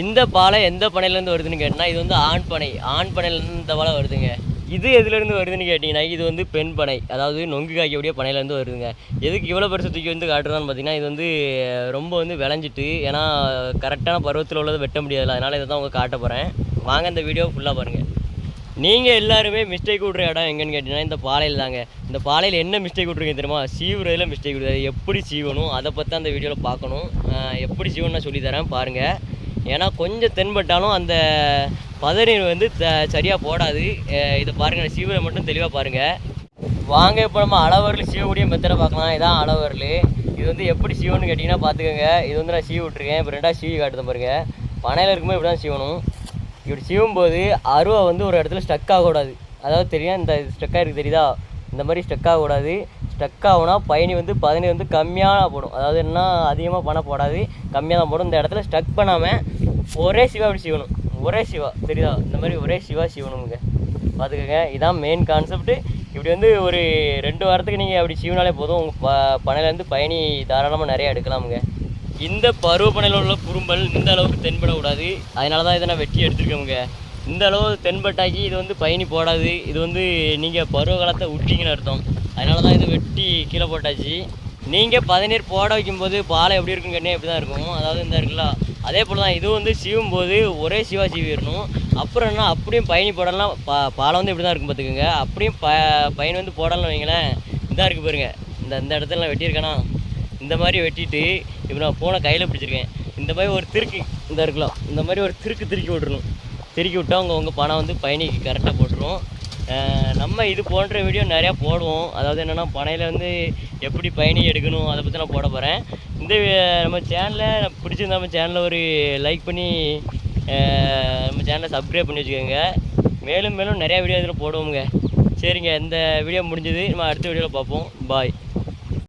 இந்த பாலை எந்த பனையிலேருந்து வருதுன்னு கேட்டிங்கன்னா இது வந்து ஆண் பனை ஆண் பனையிலேருந்து இந்த பாலை வருதுங்க. இது எதுலேருந்து வருதுன்னு கேட்டிங்கன்னா இது வந்து பெண் பனை அதாவது நொங்கு காய்க்கக்கூடிய பனையிலேருந்து வருதுங்க. எதுக்கு இவ்வளோ பெருசு தூக்கி வந்து காட்டுறதான்னு பார்த்தீங்கன்னா இது வந்து ரொம்ப வந்து விளைஞ்சிட்டு ஏன்னா கரெக்டான பருவத்தில் உள்ளதை வெட்ட முடியாதுல்ல. அதனால் இதை தான் உங்கள் காட்ட போகிறேன் வாங்க இந்த வீடியோ ஃபுல்லாக பாருங்கள் நீங்கள் எல்லாருமே மிஸ்டேக் விட்ற இடம் எங்கன்னு கேட்டிங்கன்னா இந்த பாலையில் தாங்க. இந்த பாலையில் என்ன மிஸ்டேக் விட்ருக்கீங்க தெரியுமா? சீவுறதுல மிஸ்டேக் விடுறது எப்படி சீவணும்? அதை பற்றி அந்த வீடியோவில் பார்க்கணும். எப்படி சீவணும் நான் சொல்லித்தரேன் பாருங்கள் ஏன்னா கொஞ்சம் தென்பட்டாலும் அந்த பதநீர் வந்து த சரியாக போடாது. இதை பாருங்கள் சீவரை மட்டும் தெளிவாக பாருங்கள் வாங்க இப்போ நம்ம அளவரில் சீவக்கூடிய மெத்தடை பார்க்கலாம். இதான் அளவரில். இது வந்து எப்படி சீவணும்னு கேட்டிங்கன்னா பார்த்துக்கோங்க. இது வந்து நான் சீவி விட்ருக்கேன் இப்போ ரெண்டாக சீவி காட்டுதான் பாருங்கள் பனையில் இருக்கும்போது இப்படி தான் சீவணும். இப்படி சீவும் போது அருவா வந்து ஒரு இடத்துல ஸ்டக் ஆகக்கூடாது. அதாவது தெரியும் இந்த ஸ்டக்காக இருக்குது தெரியுதா? இந்த மாதிரி ஸ்டக் ஆகக்கூடாது. ஸ்டக் ஆகுனா பயணி வந்து பதினி வந்து கம்மியாக போடும். அதாவது என்ன? அதிகமாக பணம் போடாது. கம்மியாக தான் போடும். இந்த இடத்துல ஸ்டக் பண்ணாமல் ஒரே சிவா அப்படி சீவணும். ஒரே சிவா தெரியுதா? இந்த மாதிரி ஒரே சிவா சீவணுங்க. பார்த்துக்கோங்க இதான் மெயின் கான்செப்ட்டு இப்படி வந்து ஒரு ரெண்டு வாரத்துக்கு நீங்கள் அப்படி சிவனாலே போதும். உங்கள் ப பனையிலேருந்து பயணி தாராளமாக நிறையா எடுக்கலாமுங்க. இந்த பருவப்பனையில் உள்ள குறும்பல் இந்த அளவுக்கு தென்படக்கூடாது. அதனால தான் இதை நான் வெட்டி எடுத்துருக்கேங்க இந்த அளவு தென்பட்டாக்கி இது வந்து பயணி போடாது. இது வந்து நீங்கள் பருவ காலத்தை விட்டிங்கன்னு அர்த்தம். அதனால தான் இது வெட்டி கீழே போட்டாச்சு. நீங்கள் பதநீர் போட வைக்கும்போது பாலை எப்படி இருக்குன்னு கேட்டீங்கன்னா எப்படி தான் இருக்கும். அதாவது இந்த இருக்குல்ல அதே போல் தான் இது வந்து சீவும் போது ஒரே சிவா சீவிடணும் அப்புறம் என்ன அப்படியும் பயணி போடலாம். பா பாலம் வந்து இப்படி தான் இருக்கும் பார்த்துக்கோங்க. அப்படியும் ப பயன் வந்து போடலாம் வைங்களேன். இதாக இருக்குது பாருங்க. இந்த இந்த இடத்துலலாம் வெட்டியிருக்கேனா? இந்த மாதிரி வெட்டிட்டு இப்போ நான் ஃபோனை கையில் பிடிச்சிருக்கேன். இந்த மாதிரி ஒரு திருக்கு இந்த இருக்கலாம். இந்த மாதிரி ஒரு திருக்கு திருக்கி விட்டுருணும் திருக்கி விட்டால் உங்கள் உங்கள் பணம் வந்து பயணிக்கு கரெக்டாக போட்டுரும். நம்ம இது போன்ற வீடியோ நிறையா போடுவோம். அதாவது என்னென்னா பனையில் வந்து எப்படி பயணி எடுக்கணும் அதை பற்றி நான் போட போகிறேன் இந்த நம்ம சேனலில் பிடிச்சிருந்தா நம்ம சேனலில் ஒரு லைக் பண்ணி நம்ம சேனலை சப்ஸ்கிரைப் பண்ணி வச்சுக்கோங்க. மேலும் மேலும் நிறையா வீடியோ இதில் போடுவோங்க சரிங்க இந்த வீடியோ முடிஞ்சது. நம்ம அடுத்த வீடியோவில் பார்ப்போம். பாய்